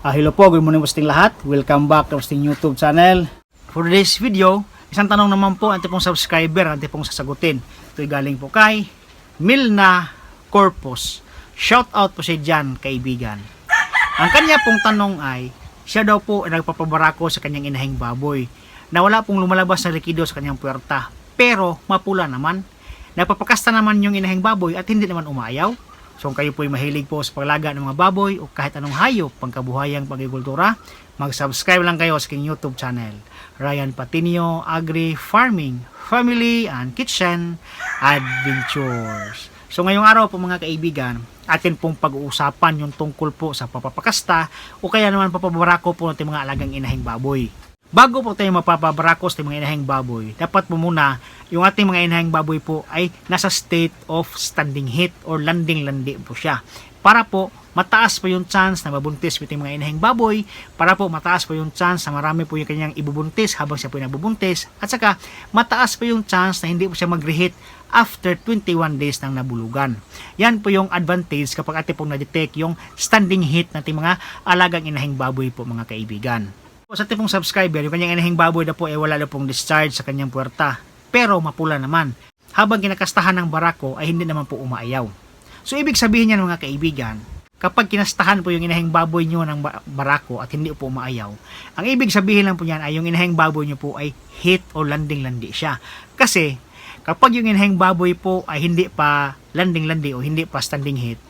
Ah, hello po, good morning po sa lahat. Welcome back to ating YouTube channel. For today's video, isang tanong naman po, ang pong subscriber, ang pong sasagutin. Ito'y galing po kay Milna Corpus. Shout out po siya dyan, kaibigan. Ang kanya pong tanong ay, siya daw po ay nagpapabarako sa kanyang inahing baboy na wala pong lumalabas na likido sa kanyang puwerta. Pero mapula naman. Nagpapakasta naman yung inahing baboy at hindi naman umayaw. So kung kayo po ay mahilig po sa paglaga ng mga baboy o kahit anong hayop pangkabuhayang pagkikultura, mag-subscribe lang kayo sa aking YouTube channel. Ryan Patinio Agri Farming, Family and Kitchen Adventures. So ngayong araw po mga kaibigan, atin pong pag-uusapan yung tungkol po sa papapakasta o kaya naman papabarako po ng mga alagang inahing baboy. Bago po tayo mapapabarakos ng mga inahing baboy, dapat po muna yung ating mga inahing baboy po ay nasa state of standing heat or landing-landi po siya. Para po mataas po yung chance na mabuntis po yung mga inahing baboy, para po mataas po yung chance na marami po yung kanyang ibubuntis habang siya po yung nabubuntis, at saka mataas po yung chance na hindi po siya mag-reheat after 21 days ng nabulugan. Yan po yung advantage kapag ating pong na-detect yung standing heat nating mga alagang inahing baboy po mga kaibigan. Sa ating pong subscriber, yung kanyang inahing baboy na po ay wala na pong discharge sa kanyang puwerta. Pero mapula naman. Habang kinakastahan ng barako ay hindi naman po umaayaw. So ibig sabihin niyan mga kaibigan, kapag kinastahan po yung inahing baboy nyo ng ba- barako at hindi po umaayaw, ang ibig sabihin lang po niyan ay yung inahing baboy nyo po ay hit o landing-landi siya. Kasi kapag yung inahing baboy po ay hindi pa landing-landi o hindi pa standing hit,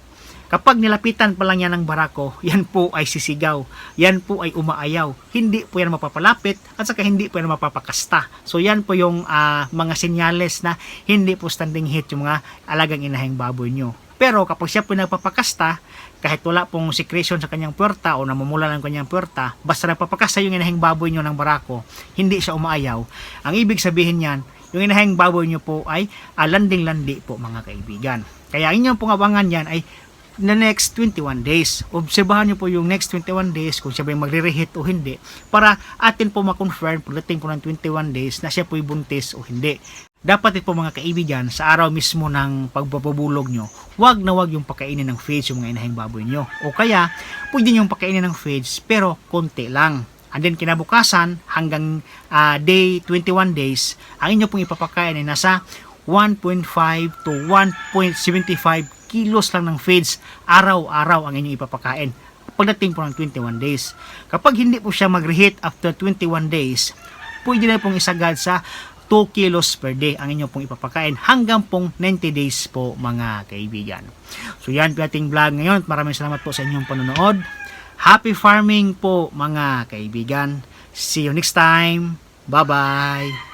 Kapag nilapitan pa lang yan ng barako, yan po ay sisigaw. Yan po ay umaayaw. Hindi po yan mapapalapit at saka hindi po yan mapapakasta. So yan po yung ah, mga senyales na hindi po standing hit yung mga alagang inahing baboy nyo. Pero kapag siya po nagpapakasta, kahit wala pong secretion sa kanyang puwerta o namumula ng kanyang puwerta, basta nagpapakasta yung inahing baboy nyo ng barako, hindi siya umaayaw. Ang ibig sabihin yan, yung inahing baboy nyo po ay ah, landing-landi po mga kaibigan. Kaya inyong pong abangan yan ay na next 21 days. Obserbahan nyo po yung next 21 days kung siya ba yung magre-reheat o hindi para atin po ma-confirm pagdating po ng 21 days na siya po buntis o hindi. Dapat po mga kaibigan, sa araw mismo ng pagpapabulog nyo, wag na wag yung pakainin ng feeds yung mga inahing baboy nyo. O kaya, pwede nyo yung pakainin ng feeds pero konti lang. And then kinabukasan hanggang ah, day 21 days, ang inyo pong ipapakain ay nasa 1.5 to 1.75 kilos lang ng feeds araw-araw ang inyong ipapakain pagdating po ng 21 days. Kapag hindi po siya mag-reheat after 21 days, pwede na pong isagad sa 2 kilos per day ang inyong pong ipapakain hanggang pong 90 days po mga kaibigan. So yan po ating vlog ngayon. Maraming salamat po sa inyong panonood. Happy farming po mga kaibigan. See you next time. Bye-bye.